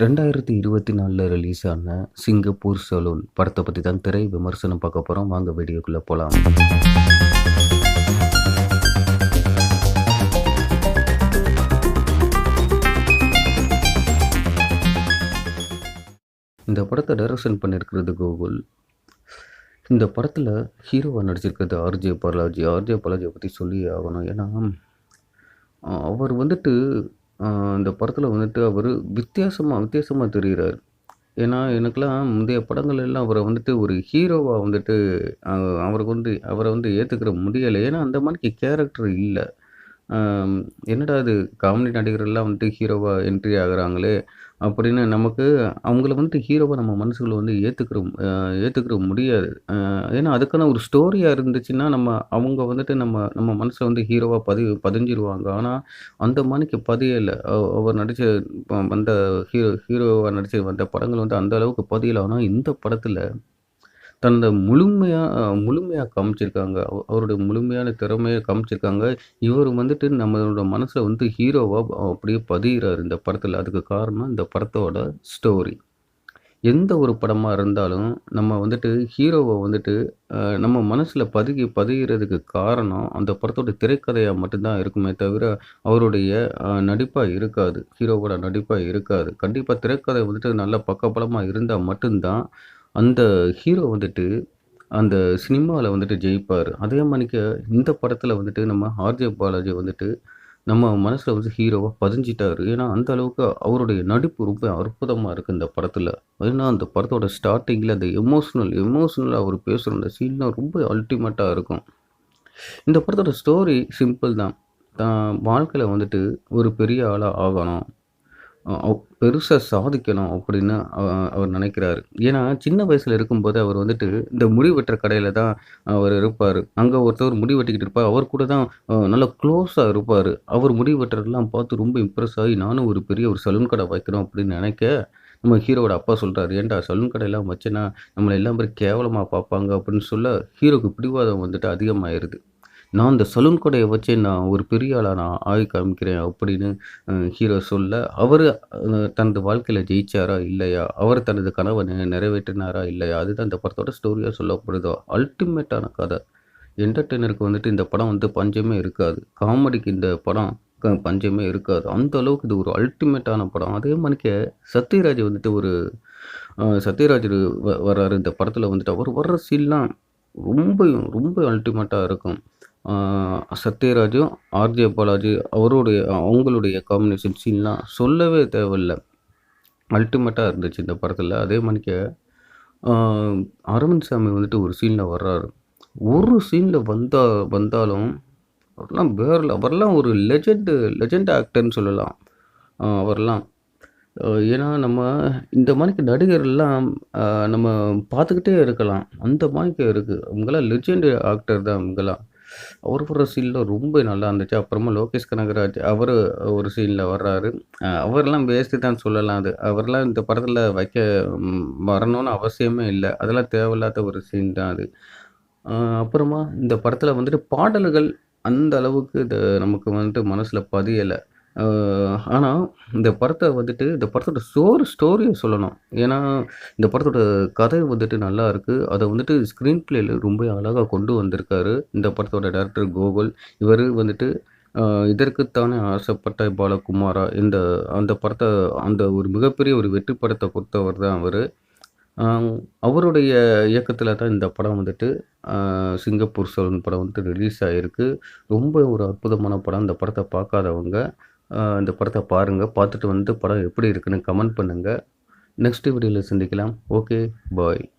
ரெண்டாயிரத்தி இருபத்தி நாலில் ரிலீஸ் ஆன சிங்கப்பூர் சலூன் படத்தை பற்றி தான் திரை விமர்சனம் பார்க்க போகிறோம் வாங்க வீடியோக்குள்ளே போகலாம் இந்த படத்தை டைரக்ஷன் பண்ணியிருக்கிறது கூகுள் இந்த படத்தில் ஹீரோவாக நடிச்சிருக்கிறது ஆர்ஜே பாலாஜி ஆர்ஜே பாலாஜியை பற்றி சொல்லி ஆகணும். ஏன்னா அவர் வந்துட்டு இந்த படத்தில் வந்துட்டு அவர் வித்தியாசமாக வித்தியாசமாக தெரிகிறார் ஏன்னா எனக்கெல்லாம் முந்தைய படங்கள் எல்லாம் அவரை வந்துட்டு ஒரு ஹீரோவாக வந்துட்டு அவருக்கு வந்து அவரை வந்து ஏற்றுக்கிற முடியலை. ஏன்னா அந்த மாதிரிக்கு கேரக்டர் இல்லை. என்னடா இது? காமெடி நடிகர்கள்லாம் வந்துட்டு ஹீரோவாக என்ட்ரி ஆகுறாங்களே அப்படின்னு நமக்கு அவங்கள வந்துட்டு ஹீரோவாக நம்ம மனசுக்குள்ள வந்து ஏற்றுக்கிற ஏற்றுக்கிற முடியாது. ஏன்னா அதுக்கான ஒரு ஸ்டோரியாக இருந்துச்சுன்னா நம்ம அவங்க வந்துட்டு நம்ம நம்ம மனசில் வந்து ஹீரோவாக பதி பதிஞ்சிருவாங்க. ஆனால் அந்த மாதிரிக்கு பதியலை அவர் நடித்த வந்த ஹீரோ ஹீரோவாக நடித்த வந்த படங்கள் வந்து அந்த அளவுக்கு பதியலை. ஆனால் இந்த படத்தில் தன்னோட முழுமையாக முழுமையாக காமிச்சிருக்காங்க. அவருடைய முழுமையான திறமையை காமிச்சிருக்காங்க. இவர் வந்துட்டு நம்மளோட மனசில் வந்து ஹீரோவாக அப்படியே பதிகிறார் இந்த படத்தில். அதுக்கு காரணம் இந்த படத்தோட ஸ்டோரி எந்த ஒரு படமாக இருந்தாலும் நம்ம வந்துட்டு ஹீரோவை வந்துட்டு நம்ம மனசில் பதுகி பதிகிறதுக்கு காரணம் அந்த படத்தோட திரைக்கதையாக மட்டும்தான் இருக்குமே தவிர அவருடைய நடிப்பாக இருக்காது. ஹீரோவோட நடிப்பாக இருக்காது. கண்டிப்பாக திரைக்கதை வந்துட்டு நல்ல பக்கபலமாக இருந்தால் மட்டும்தான் அந்த ஹீரோ வந்துட்டு அந்த சினிமாவில் வந்துட்டு ஜெயிப்பார். அதே மாதிரிக்கு இந்த படத்தில் வந்துட்டு நம்ம ஆர்ஜே பாலாஜி வந்துட்டு நம்ம மனசில் வந்து ஹீரோவாக பதிஞ்சிட்டார். ஏன்னா அந்த அளவுக்கு அவருடைய நடிப்பு ரொம்ப அற்புதமாக இருக்குது இந்த படத்தில். ஏன்னா அந்த படத்தோட ஸ்டார்டிங்கில் அந்த எமோஷ்னல் எமோஷ்னலாக அவர் பேசுகிற அந்த சீன்லாம் ரொம்ப அல்டிமேட்டாக இருக்கும். இந்த படத்தோட ஸ்டோரி சிம்பிள் தான். தான் வாழ்க்கையில் வந்துட்டு ஒரு பெரிய ஆளாக ஆகணும். பெருசாக சாதிக்கணும் அப்படின்னு அவர் நினைக்கிறாரு. ஏன்னா சின்ன வயசில் இருக்கும்போது அவர் வந்துட்டு இந்த முடி வெட்டுற கடையில் தான் அவர் இருப்பார். அங்கே ஒருத்தர் முடி வெட்டிக்கிட்டு இருப்பார். அவர் கூட தான் நல்லா க்ளோஸாக இருப்பார். அவர் முடி வெட்டுறதெல்லாம் பார்த்து ரொம்ப இம்ப்ரெஸ் ஆகி நானும் ஒரு பெரிய ஒரு சலூன் கடை வைக்கணும் அப்படின்னு நினைக்க நம்ம ஹீரோவோட அப்பா சொல்கிறாரு ஏன்டா சலூன் கடையெல்லாம் வச்சேன்னா நம்மளை எல்லாம் பேர் கேவலமாக பார்ப்பாங்க அப்படின்னு சொல்ல ஹீரோக்கு பிடிவாதம் வந்துட்டு அதிகமாகிடுது நான் இந்த சலூன் கடையை வச்சே நான் ஒரு பெரிய ஆளாக நான் ஆகி காமிக்கிறேன் அப்படின்னு ஹீரோ சொல்ல அவர் தனது வாழ்க்கையில் ஜெயிச்சாரா இல்லையா? அவர் தனது கனவை நிறைவேற்றினாரா இல்லையா? அதுதான் இந்த படத்தோட ஸ்டோரியாக சொல்லப்படுதோ? அல்டிமேட்டான கதை. என்டர்டெய்னருக்கு வந்துட்டு இந்த படம் வந்து பஞ்சமே இருக்காது. காமெடிக்கு இந்த படம் க- பஞ்சமே இருக்காது. அந்த அளவுக்கு இது ஒரு அல்டிமேட்டான படம். அதே மாதிரிக்கே சத்யராஜ் வந்துட்டு ஒரு சத்யராஜ் வ- வர்றாரு. இந்த படத்தில் வந்துட்டு அவர் வர்ற சீன்லாம் ரொம்ப ரொம்ப அல்டிமேட்டாக இருக்கும். சத்யராஜும் ஆர்ஜே பாலாஜி அவருடைய அவங்களுடைய காம்பினேஷன் சீன்லாம் சொல்லவே தேவையில்லை. அல்டிமேட்டாக இருந்துச்சு இந்த படத்தில். அதே மாதிரிக்க அரவிந்த் சாமி வந்துட்டு ஒரு சீனில் வர்றாரு. ஒரு சீனில் வந்தா வந்தாலும் அவர்லாம் வேற அவர்லாம் ஒரு லெஜெண்டு லெஜெண்ட் ஆக்டர்னு சொல்லலாம். அவர்லாம். ஏன்னா நம்ம இந்த மாதிரிக்கு நடிகர்லாம் நம்ம பார்த்துக்கிட்டே இருக்கலாம். அந்த மாதிரிக்கு இருக்குது அவங்களாம் லெஜெண்ட் ஆக்டர் தான் அவங்களாம் அவர் வர்ற சீனில் ரொம்ப நல்லா இருந்துச்சு. அப்புறமா லோகேஷ் கனகராஜ் அவர் ஒரு சீனில் வர்றாரு. அவரெல்லாம் வேஸ்ட்டு தான் சொல்லலாம் அது. அவரெல்லாம் இந்த படத்தில் வைக்க வரணும்னு அவசியமே இல்லை. அதெல்லாம் தேவையில்லாத ஒரு சீன் தான் அது. அப்புறமா இந்த படத்தில் வந்துட்டு பாடல்கள் அந்த அளவுக்கு இது நமக்கு வந்துட்டு மனசில் பதியலை. ஆனால் இந்த படத்தை வந்துட்டு இந்த படத்தோட ஸ்டோரி ஸ்டோரியை சொல்லணும். ஏன்னா இந்த படத்தோட கதை வந்துட்டு நல்லா இருக்குது அதை வந்துட்டு ஸ்க்ரீன் பிளேயில் ரொம்ப அழகாக கொண்டு வந்திருக்காரு. இந்த படத்தோட டேரக்டர் கோகுல். இவர் வந்துட்டு இதற்குத்தானே ஆசைப்பட்ட பாலகுமாரா இந்த அந்த படத்தை அந்த ஒரு மிகப்பெரிய ஒரு வெற்றி படத்தை கொடுத்தவர் தான் அவர். அவருடைய இயக்கத்தில் தான் இந்த படம் வந்துட்டு சிங்கப்பூர் சோழன் படம் வந்துட்டு ரிலீஸ் ஆகிருக்கு ரொம்ப ஒரு அற்புதமான படம். இந்த படத்தை பார்க்காதவங்க இந்த படத்தை பாருங்கள் பார்த்துட்டு வந்து படம் எப்படி இருக்குன்னு கமெண்ட் பண்ணுங்கள் நெக்ஸ்ட் வீடியோவில் சந்திக்கலாம். Okay bye